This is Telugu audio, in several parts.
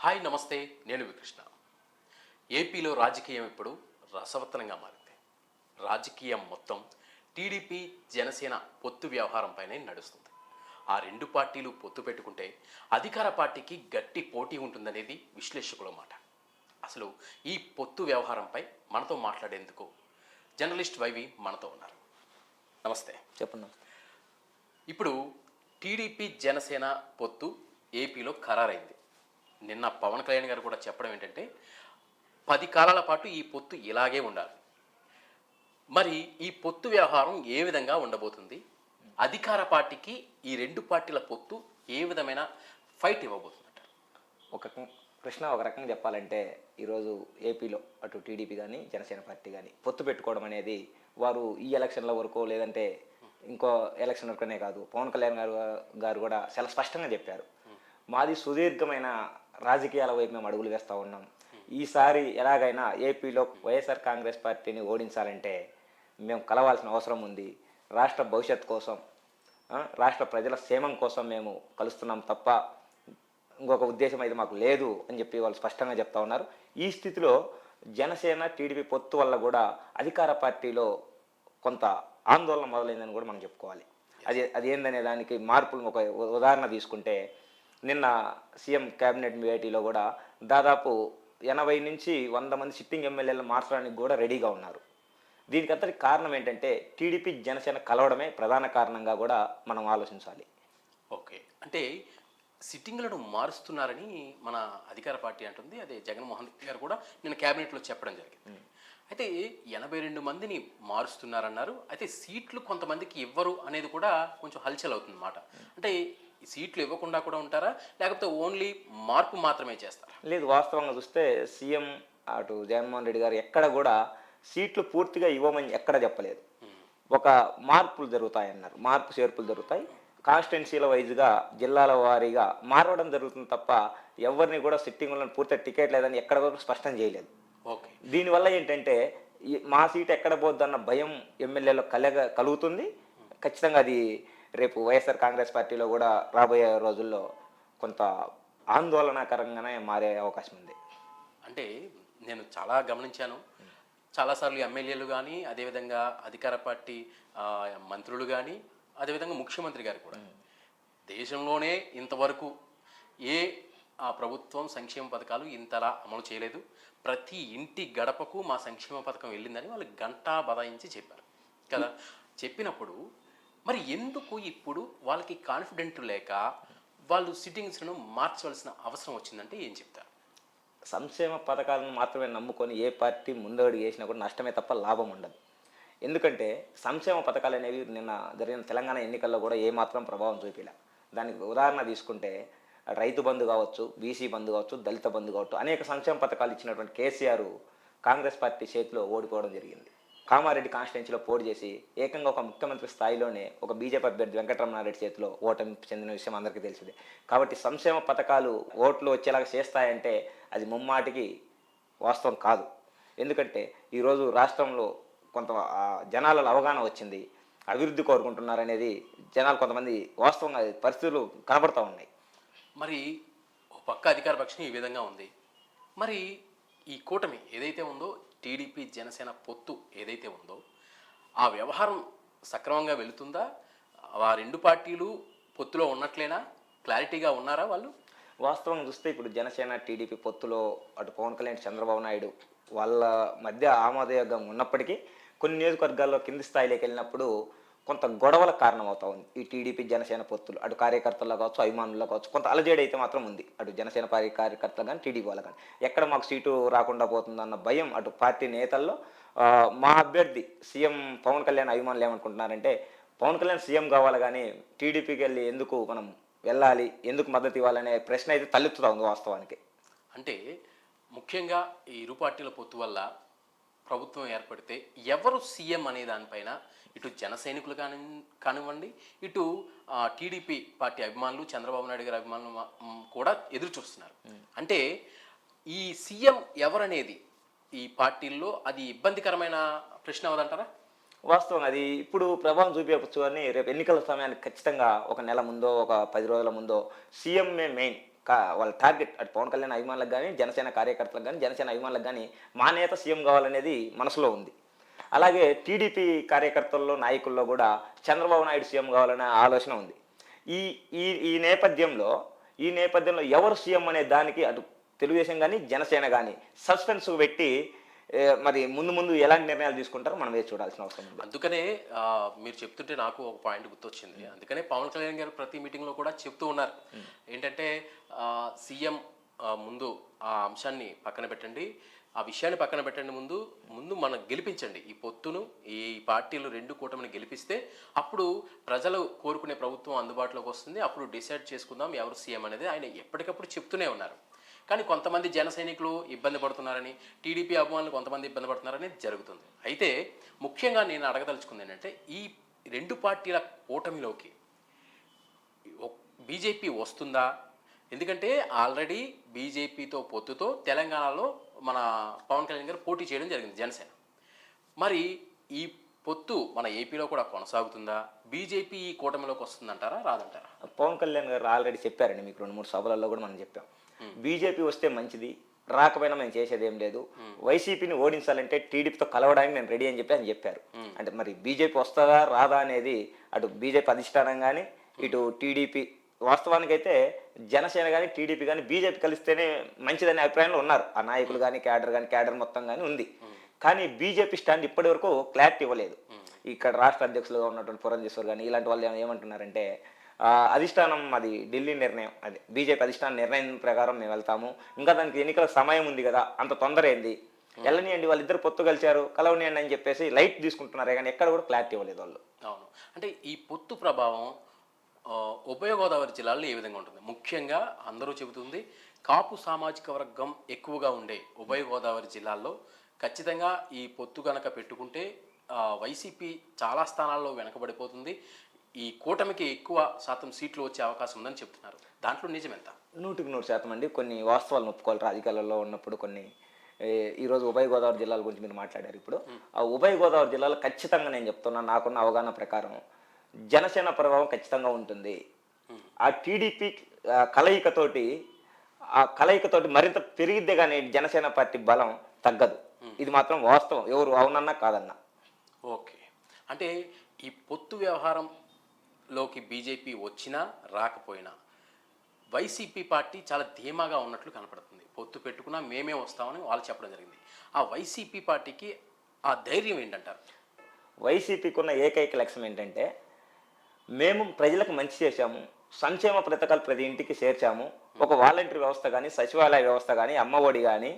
హాయ్ నమస్తే నేను వికృష్ణ. ఏపీలో రాజకీయం ఇప్పుడు రసవత్తనంగా మారింది. రాజకీయం మొత్తం టీడీపీ జనసేన పొత్తు వ్యవహారంపైనే నడుస్తుంది. ఆ రెండు పార్టీలు పొత్తు పెట్టుకుంటే అధికార పార్టీకి గట్టి పోటీ ఉంటుందనేది విశ్లేషకుల మాట. అసలు ఈ పొత్తు వ్యవహారంపై మనతో మాట్లాడేందుకు జర్నలిస్ట్ వైవి మనతో ఉన్నారు. నమస్తే. చెప్పండి ఇప్పుడు టీడీపీ జనసేన పొత్తు ఏపీలో ఖరారైంది. నిన్న పవన్ కళ్యాణ్ గారు కూడా చెప్పడం ఏంటంటే పది కాలాల పాటు ఈ పొత్తు ఇలాగే ఉండాలి. మరి ఈ పొత్తు వ్యవహారం ఏ విధంగా ఉండబోతుంది? అధికార పార్టీకి ఈ రెండు పార్టీల పొత్తు ఏ విధమైన ఫైట్ ఇవ్వబోతుందంట ఒక కృష్ణ ఒక రకంగా చెప్పాలంటే ఈరోజు ఏపీలో అటు టీడీపీ కానీ జనసేన పార్టీ కానీ పొత్తు పెట్టుకోవడం అనేది వారు ఈ ఎలక్షన్ల వరకు లేదంటే ఇంకో ఎలక్షన్ వరకునే కాదు. పవన్ కళ్యాణ్ గారు గారు కూడా చాలా స్పష్టంగా చెప్పారు. మాది సుదీర్ఘమైన రాజకీయాల వైపు మేము అడుగులు వేస్తూ ఉన్నాం. ఈసారి ఎలాగైనా ఏపీలో వైఎస్ఆర్ కాంగ్రెస్ పార్టీని ఓడించాలంటే మేము కలవాల్సిన అవసరం ఉంది. రాష్ట్ర భవిష్యత్ కోసం రాష్ట్ర ప్రజల క్షేమం కోసం మేము కలుస్తున్నాం తప్ప ఇంకొక ఉద్దేశం అయితే మాకు లేదు అని చెప్పి వాళ్ళు స్పష్టంగా చెప్తా ఉన్నారు. ఈ స్థితిలో జనసేన టీడీపీ పొత్తు వల్ల కూడా అధికార పార్టీలో కొంత ఆందోళన మొదలైందని కూడా మనం చెప్పుకోవాలి. అది అది ఏందనే దానికి మార్పులు ఒక ఉదాహరణ తీసుకుంటే నిన్న సీఎం కేబినెట్ భేటీలో కూడా దాదాపు ఎనభై నుంచి వంద మంది సిట్టింగ్ ఎమ్మెల్యేలు మార్చడానికి కూడా రెడీగా ఉన్నారు. దీనికి అంతటి కారణం ఏంటంటే టీడీపీ జనసేన కలవడమే ప్రధాన కారణంగా కూడా మనం ఆలోచించాలి. ఓకే. అంటే సిట్టింగ్లను మారుస్తున్నారని మన అధికార పార్టీ అంటుంది. అదే జగన్మోహన్ రెడ్డి గారు కూడా నిన్న క్యాబినెట్లో చెప్పడం జరిగింది. అయితే ఎనభై రెండు మందిని మారుస్తున్నారన్నారు. అయితే సీట్లు కొంతమందికి ఇవ్వరు అనేది కూడా కొంచెం హల్చల్ అవుతుంది అన్నమాట అంటే ఈ సీట్లు ఇవ్వకుండా కూడా ఉంటారా? లేకపోతే ఓన్లీ మార్పు మాత్రమే చేస్తారా? లేదు వాస్తవంగా చూస్తే సీఎం అటు జగన్మోహన్ రెడ్డి గారు ఎక్కడ కూడా సీట్లు పూర్తిగా ఇవ్వమని ఎక్కడ చెప్పలేదు. ఒక మార్పులు జరుగుతాయన్నారు. మార్పు చేర్పులు జరుగుతాయి. కాన్స్టిట్యున్సీల వైజ్గా జిల్లాల వారీగా మారవడం జరుగుతుంది తప్ప ఎవరిని కూడా సిట్టింగ్లను పూర్తిగా టికెట్ లేదని ఎక్కడ కూడా స్పష్టం చేయలేదు. ఓకే. దీనివల్ల ఏంటంటే మా సీట్ ఎక్కడ పోద్దన్న భయం ఎమ్మెల్యేలో కలగ కలుగుతుంది. ఖచ్చితంగా అది రేపు వైఎస్ఆర్ కాంగ్రెస్ పార్టీలో కూడా రాబోయే రోజుల్లో కొంత ఆందోళనకరంగానే మారే అవకాశం ఉంది. అంటే నేను చాలా గమనించాను. చాలాసార్లు ఎమ్మెల్యేలు కానీ అదేవిధంగా అధికార పార్టీ మంత్రులు కానీ అదేవిధంగా ముఖ్యమంత్రి గారు కూడా. దేశంలోనే ఇంతవరకు ఏ ఆ ప్రభుత్వం సంక్షేమ పథకాలు ఇంతలా అమలు చేయలేదు. ప్రతి ఇంటి గడపకు మా సంక్షేమ పథకం వెళ్ళిందని వాళ్ళు గంటా బదాయించి చెప్పారు. కదా? చెప్పినప్పుడు మరి ఎందుకు ఇప్పుడు వాళ్ళకి కాన్ఫిడెంట్ లేక వాళ్ళు సిట్టింగ్స్ను మార్చవలసిన అవసరం వచ్చిందంటే ఏం చెప్తారు? సంక్షేమ పథకాలను మాత్రమే నమ్ముకొని ఏ పార్టీ ముందడుగు చేసినా కూడా నష్టమే తప్ప లాభం ఉండదు. ఎందుకంటే సంక్షేమ పథకాలు అనేవి నిన్న జరిగిన తెలంగాణ ఎన్నికల్లో కూడా ఏమాత్రం ప్రభావం చూపిలే. దానికి ఉదాహరణ తీసుకుంటే రైతు బంధు కావచ్చు బీసీ బంధు కావచ్చు దళిత బంధు కావచ్చు అనేక సంక్షేమ పథకాలు ఇచ్చినటువంటి కేసీఆర్ కాంగ్రెస్ పార్టీ చేతిలో ఓడిపోవడం జరిగింది. కామారెడ్డి కాన్స్టిట్యున్సీలో పోటీ చేసి ఏకంగా ఒక ముఖ్యమంత్రి స్థాయిలోనే ఒక బీజేపీ అభ్యర్థి వెంకటరమణారెడ్డి చేతిలో ఓటమి చెందిన విషయం అందరికీ తెలిసిందే. కాబట్టి సంక్షేమ పథకాలు ఓట్లు వచ్చేలాగా చేస్తాయంటే అది ముమ్మాటికి వాస్తవం కాదు. ఎందుకంటే ఈరోజు రాష్ట్రంలో కొంత జనాలలో అవగాహన వచ్చింది. అభివృద్ధి కోరుకుంటున్నారనేది జనాలు కొంతమంది వాస్తవంగా పరిస్థితులు కనబడుతూ ఉన్నాయి. మరి ఒక పక్క అధికార పక్షం ఈ విధంగా ఉంది. మరి ఈ కూటమి ఏదైతే ఉందో టీడీపీ జనసేన పొత్తు ఏదైతే ఉందో ఆ వ్యవహారం సక్రమంగా వెళుతుందా? ఆ రెండు పార్టీలు పొత్తులో ఉన్నట్లేనా? క్లారిటీగా ఉన్నారా వాళ్ళు? వాస్తవం చూస్తే ఇప్పుడు జనసేన టీడీపీ పొత్తులో అటు పవన్ కళ్యాణ్ చంద్రబాబు నాయుడు వాళ్ళ మధ్య ఆమోదయోగం ఉన్నప్పటికీ కొన్ని నియోజకవర్గాల్లో కింది స్థాయిలోకి వెళ్ళినప్పుడు కొంత గొడవల కారణమవుతా ఉంది. ఈ టీడీపీ జనసేన పొత్తులు అటు కార్యకర్తల్లో కావచ్చు అభిమానుల్లో కావచ్చు కొంత అలజడి అయితే మాత్రం ఉంది. అటు జనసేన పార్టీ కార్యకర్తలు కానీ టీడీపీ వాళ్ళు కానీ ఎక్కడ మాకు సీటు రాకుండా పోతుందన్న భయం అటు పార్టీ నేతల్లో. మా అభ్యర్థి సీఎం పవన్ కళ్యాణ్ అభిమానులు ఏమనుకుంటున్నారంటే పవన్ కళ్యాణ్ సీఎం కావాలి కానీ టీడీపీకి వెళ్ళి ఎందుకు మనం వెళ్ళాలి? ఎందుకు మద్దతు ఇవ్వాలనే ప్రశ్న అయితే తలెత్తుతా ఉంది వాస్తవానికి. అంటే ముఖ్యంగా ఈ ఇరు పార్టీల పొత్తు వల్ల ప్రభుత్వం ఏర్పడితే ఎవరు సీఎం అనే దానిపైన ఇటు జన సైనికులు కాని కానివ్వండి ఇటు టీడీపీ పార్టీ అభిమానులు చంద్రబాబు నాయుడు గారి అభిమానులు కూడా ఎదురు చూస్తున్నారు అంటే ఈ సీఎం ఎవరనేది ఈ పార్టీల్లో అది ఇబ్బందికరమైన ప్రశ్న అవదంటారా వాస్తవం. అది ఇప్పుడు ప్రభావం చూపించవచ్చు అని రేపు ఎన్నికల సమయానికి ఖచ్చితంగా ఒక నెల ముందో ఒక పది రోజుల ముందో సీఎంఏ మెయిన్ కా- వాళ్ళ టార్గెట్ అటు పవన్ కళ్యాణ్ అభిమానులకు కానీ జనసేన కార్యకర్తలకు కానీ జనసేన అభిమానులకు కానీ మా నేత సీఎం కావాలనేది మనసులో ఉంది. అలాగే టీడీపీ కార్యకర్తల్లో నాయకుల్లో కూడా చంద్రబాబు నాయుడు సీఎం కావాలనే ఆలోచన ఉంది. ఈ ఈ ఈ నేపథ్యంలో ఈ నేపథ్యంలో ఎవరు సీఎం అనే దానికి అటు తెలుగుదేశం కానీ జనసేన కానీ సస్పెన్స్ పెట్టి మరి ముందు ముందు ఎలాంటి నిర్ణయాలు తీసుకుంటారో మనం వేచి చూడాల్సిన అవసరం ఉంది. అందుకనే మీరు చెప్తుంటే నాకు ఒక పాయింట్ గుర్తొచ్చింది. అందుకనే పవన్ కళ్యాణ్ గారు ప్రతి మీటింగ్లో కూడా చెప్తూ ఉన్నారు. ఏంటంటే సీఎం ముందు ఆ అంశాన్ని పక్కన పెట్టండి. ఆ విషయాన్ని పక్కన పెట్టండి ముందు. ముందు మనం గెలిపించండి. ఈ పొత్తును ఈ పార్టీలు రెండు కూటమిని గెలిపిస్తే అప్పుడు ప్రజలు కోరుకునే ప్రభుత్వం అందుబాటులోకి వస్తుంది. అప్పుడు డిసైడ్ చేసుకుందాం ఎవరు సీఎం అనేది ఆయన ఎప్పటికప్పుడు చెప్తూనే ఉన్నారు. కానీ కొంతమంది జన సైనికులు ఇబ్బంది పడుతున్నారని టీడీపీ అభిమానులు కొంతమంది ఇబ్బంది పడుతున్నారని జరుగుతుంది. అయితే ముఖ్యంగా నేను అడగదలుచుకుంది ఏంటంటే ఈ రెండు పార్టీల కూటమిలోకి బీజేపీ వస్తుందా? ఎందుకంటే ఆల్రెడీ బీజేపీతో పొత్తుతో తెలంగాణలో మన పవన్ కళ్యాణ్ గారు పోటీ చేయడం జరిగింది జనసేన. మరి ఈ పొత్తు మన ఏపీలో కూడా కొనసాగుతుందా? బీజేపీ ఈ కూటమిలోకి వస్తుందంటారా రాదంటారా? పవన్ కళ్యాణ్ గారు ఆల్రెడీ చెప్పారండి మీకు రెండు మూడు సభలలో కూడా మనం చెప్పాం. బీజేపీ వస్తే మంచిది రాకపోయినా మేము చేసేది ఏం లేదు. వైసీపీని ఓడించాలంటే టీడీపీతో కలవడానికి నేను రెడీ అని చెప్పి ఆయన చెప్పారు. అంటే మరి బీజేపీ వస్తుందా రాదా అనేది అటు బీజేపీ అధిష్టానం కానీ ఇటు టీడీపీ వాస్తవానికైతే జనసేన కానీ టీడీపీ కానీ బీజేపీ కలిస్తేనే మంచిదనే అభిప్రాయంలో ఉన్నారు. ఆ నాయకులు కానీ క్యాడర్ కానీ క్యాడర్ మొత్తం కానీ ఉంది. కానీ బీజేపీ స్టాండ్ ఇప్పటి వరకు క్లారిటీ ఇవ్వలేదు. ఇక్కడ రాష్ట్ర అధ్యక్షులుగా ఉన్నటువంటి పురంధేశ్వర్ కానీ ఇలాంటి వాళ్ళు ఏమ- ఏమంటున్నారంటే ఆ, అధిష్టానం అది ఢిల్లీ నిర్ణయం. అది బీజేపీ అధిష్టానం నిర్ణయం ప్రకారం మేము వెళ్తాము. ఇంకా దానికి ఎన్నికల సమయం ఉంది కదా అంత తొందర ఏంది? వెళ్ళనియండి వాళ్ళిద్దరు పొత్తు కలిశారు కలవనియండి అని చెప్పేసి లైట్ తీసుకుంటున్నారే కానీ ఎక్కడ కూడా క్లారిటీ ఇవ్వలేదు వాళ్ళు. అవును. అంటే ఈ పొత్తు ప్రభావం ఉభయ గోదావరి జిల్లాల్లో ఏ విధంగా ఉంటుంది? ముఖ్యంగా అందరూ చెబుతుంది కాపు సామాజిక వర్గం ఎక్కువగా ఉండే ఉభయ గోదావరి జిల్లాల్లో ఖచ్చితంగా ఈ పొత్తు గనక పెట్టుకుంటే వైసీపీ చాలా స్థానాల్లో వెనకబడిపోతుంది. ఈ కూటమికి ఎక్కువ శాతం సీట్లు వచ్చే అవకాశం ఉందని చెప్తున్నారు. దాంట్లో నిజం ఎంత? నూటికి నూరు శాతం అండి. కొన్ని వాస్తవాలను ఒప్పుకోవాలి. రాజకీయాలలో ఉన్నప్పుడు కొన్ని ఈరోజు ఉభయ గోదావరి జిల్లాల గురించి మీరు మాట్లాడారు ఇప్పుడు. ఆ ఉభయ గోదావరి జిల్లాలో ఖచ్చితంగా నేను చెప్తున్నా నాకున్న అవగాహన ప్రకారం జనసేన ప్రభావం ఖచ్చితంగా ఉంటుంది. ఆ టీడీపీ కలయికతోటి ఆ కలయికతోటి మరింత పెరిగిద్దే కానీ జనసేన పార్టీ బలం తగ్గదు. ఇది మాత్రం వాస్తవం. ఎవరు అవునన్నా కాదన్నా. ఓకే. అంటే ఈ పొత్తు వ్యవహారంలోకి బీజేపీ వచ్చినా రాకపోయినా వైసీపీ పార్టీ చాలా ధీమాగా ఉన్నట్లు కనపడుతుంది. పొత్తు పెట్టుకున్నా మేమే వస్తామని వాళ్ళు చెప్పడం జరిగింది. ఆ వైసీపీ పార్టీకి ఆ ధైర్యం ఏంటంటారు? వైసీపీకి ఉన్న ఏకైక లక్ష్యం ఏంటంటే మేము ప్రజలకు మంచి చేశాము. సంక్షేమ పథకాలు ప్రతి ఇంటికి చేర్చాము. ఒక వాలంటీర్ వ్యవస్థ కానీ సచివాలయ వ్యవస్థ కానీ అమ్మఒడి కానీ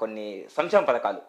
కొన్ని సంక్షేమ పథకాలు.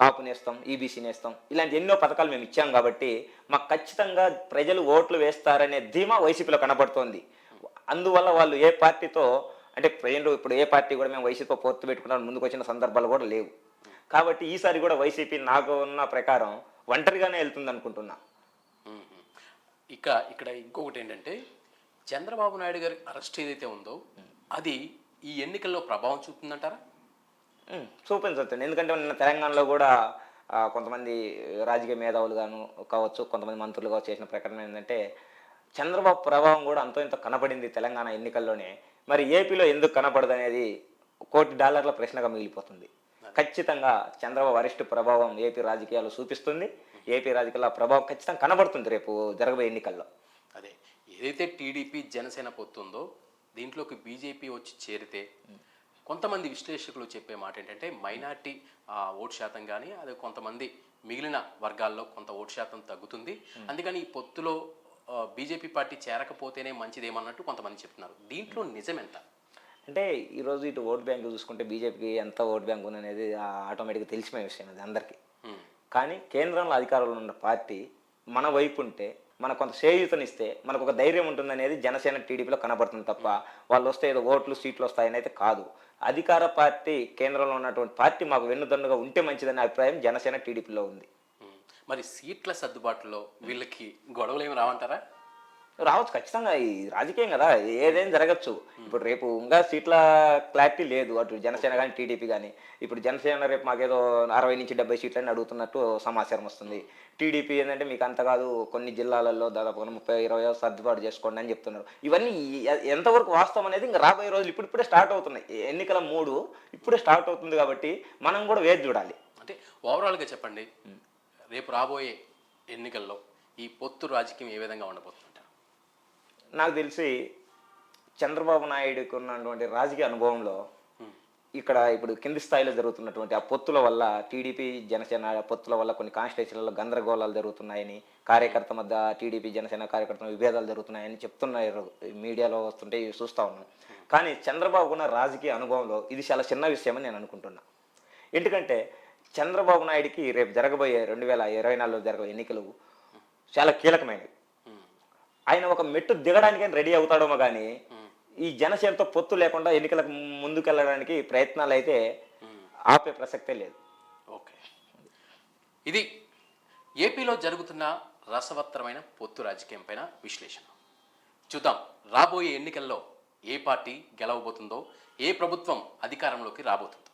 కాపు నేస్తాం ఈబీసీ నేస్తాం. ఇలాంటి ఎన్నో పథకాలు మేము ఇచ్చాం కాబట్టి మాకు ఖచ్చితంగా ప్రజలు ఓట్లు వేస్తారనే ధీమా వైసీపీలో కనబడుతోంది. అందువల్ల వాళ్ళు ఏ పార్టీతో అంటే ప్రజలు ఇప్పుడు ఏ పార్టీ కూడా మేము వైసీపీతో పొత్తు పెట్టుకున్నాం ముందుకు వచ్చిన సందర్భాలు కూడా లేవు. కాబట్టి ఈసారి కూడా వైసీపీ నాకు ఉన్న ప్రకారం ఒంటరిగానే వెళ్తుంది అనుకుంటున్నా. ఇక ఇక్కడ ఇంకొకటి ఏంటంటే చంద్రబాబు నాయుడు గారి అరెస్ట్ ఏదైతే ఉందో అది ఈ ఎన్నికల్లో ప్రభావం చూపుతుందంటారా? చూపించవచ్చు ఎందుకంటే నిన్న తెలంగాణలో కూడా కొంతమంది రాజకీయ మేధావులు గాను కావచ్చు కొంతమంది మంత్రులు కావచ్చు చేసిన ప్రకటన ఏంటంటే చంద్రబాబు ప్రభావం కూడా అంతో ఇంత కనపడింది తెలంగాణ ఎన్నికల్లోనే. మరి ఏపీలో ఎందుకు కనపడదు అనేది కోటి డాలర్ల ప్రశ్నగా మిగిలిపోతుంది. ఖచ్చితంగా చంద్రబాబు అరెస్టు ప్రభావం ఏపీ రాజకీయాల్లో చూపిస్తుంది. ఏపీ రాజకీయాల ప్రభావం ఖచ్చితంగా కనబడుతుంది రేపు జరగబోయే ఎన్నికల్లో. అదే ఏదైతే టీడీపీ జనసేన పొత్తుందో దీంట్లోకి బీజేపీ వచ్చి చేరితే కొంతమంది విశ్లేషకులు చెప్పే మాట ఏంటంటే మైనార్టీ ఓటు శాతం కానీ అదే కొంతమంది మిగిలిన వర్గాల్లో కొంత ఓటు శాతం తగ్గుతుంది. అందుకని ఈ పొత్తులో బీజేపీ పార్టీ చేరకపోతేనే మంచిదేమన్నట్టు కొంతమంది చెప్తున్నారు. దీంట్లో నిజం ఎంత? అంటే ఈరోజు ఇటు ఓట్ బ్యాంక్ చూసుకుంటే బీజేపీకి ఎంత ఓట్ బ్యాంక్ ఉందనేది ఆటోమేటిక్గా తెలిసిపోయే విషయం అది అందరికీ. కానీ కేంద్రంలో అధికారంలో ఉన్న పార్టీ మన వైపు ఉంటే మనకు కొంత చేయూతనిస్తే మనకు ఒక ధైర్యం ఉంటుందనేది జనసేన టీడీపీలో కనబడుతుంది తప్ప వాళ్ళు వస్తే ఏదో ఓట్లు సీట్లు వస్తాయని అయితే కాదు. అధికార పార్టీ కేంద్రంలో ఉన్నటువంటి పార్టీ మాకు వెన్నుదన్నుగా ఉంటే మంచిదనే అభిప్రాయం జనసేన టీడీపీలో ఉంది. మరి సీట్ల సర్దుబాటులో వీళ్ళకి గొడవలు ఏమి రావంటారా? రావచ్చు ఖచ్చితంగా. ఈ రాజకీయం కదా ఏదైనా జరగచ్చు. ఇప్పుడు రేపు ఇంకా సీట్ల క్లారిటీ లేదు. అటు జనసేన కానీ టీడీపీ కానీ ఇప్పుడు జనసేన రేపు మాకేదో అరవై నుంచి డెబ్బై సీట్లని అడుగుతున్నట్టు సమాచారం వస్తుంది. టీడీపీ ఏంటంటే మీకు అంత కాదు కొన్ని జిల్లాలలో దాదాపు ముప్పై ఇరవై సర్దుబాటు చేసుకోండి అని చెప్తున్నారు. ఇవన్నీ ఎంతవరకు వాస్తవం అనేది ఇంకా రాబోయే రోజులు ఇప్పుడు ఇప్పుడే స్టార్ట్ అవుతున్నాయి. ఎన్నికల మూడు ఇప్పుడే స్టార్ట్ అవుతుంది కాబట్టి మనం కూడా వేచి చూడాలి. అంటే ఓవరాల్గా చెప్పండి. రేపు రాబోయే ఎన్నికల్లో ఈ పొత్తు రాజకీయం ఏ విధంగా ఉండబోతుందంటారు నాకు తెలిసి చంద్రబాబు నాయుడుకి ఉన్నటువంటి రాజకీయ అనుభవంలో ఇక్కడ ఇప్పుడు కింది స్థాయిలో జరుగుతున్నటువంటి ఆ పొత్తుల వల్ల టీడీపీ జనసేన పొత్తుల వల్ల కొన్ని కాన్స్టిట్యూషన్లలో గందరగోళాలు జరుగుతున్నాయని కార్యకర్త మధ్య టీడీపీ జనసేన కార్యకర్తల విభేదాలు జరుగుతున్నాయని చెప్తున్నారు. మీడియాలో వస్తుంటే ఇవి చూస్తూ ఉన్నాం. కానీ చంద్రబాబు ఉన్న రాజకీయ అనుభవంలో ఇది చాలా చిన్న విషయమని నేను అనుకుంటున్నా. ఎందుకంటే చంద్రబాబు నాయుడికి రేపు జరగబోయే రెండు వేల ఇరవై నాలుగులో జరగబోయే ఎన్నికలు చాలా కీలకమైనవి. ఆయన ఒక మెట్టు దిగడానికి రెడీ అవుతాడేమో కానీ ఈ జనసేనతో పొత్తు లేకుండా ఎన్నికలకు ముందుకెళ్ళడానికి ప్రయత్నాలు అయితే ఆపే ప్రసక్తే లేదు. ఓకే. ఇది ఏపీలో జరుగుతున్న రసవత్తరమైన పొత్తు రాజకీయం పైన విశ్లేషణ. చూద్దాం రాబోయే ఎన్నికల్లో ఏ పార్టీ గెలవబోతుందో ఏ ప్రభుత్వం అధికారంలోకి రాబోతుందో.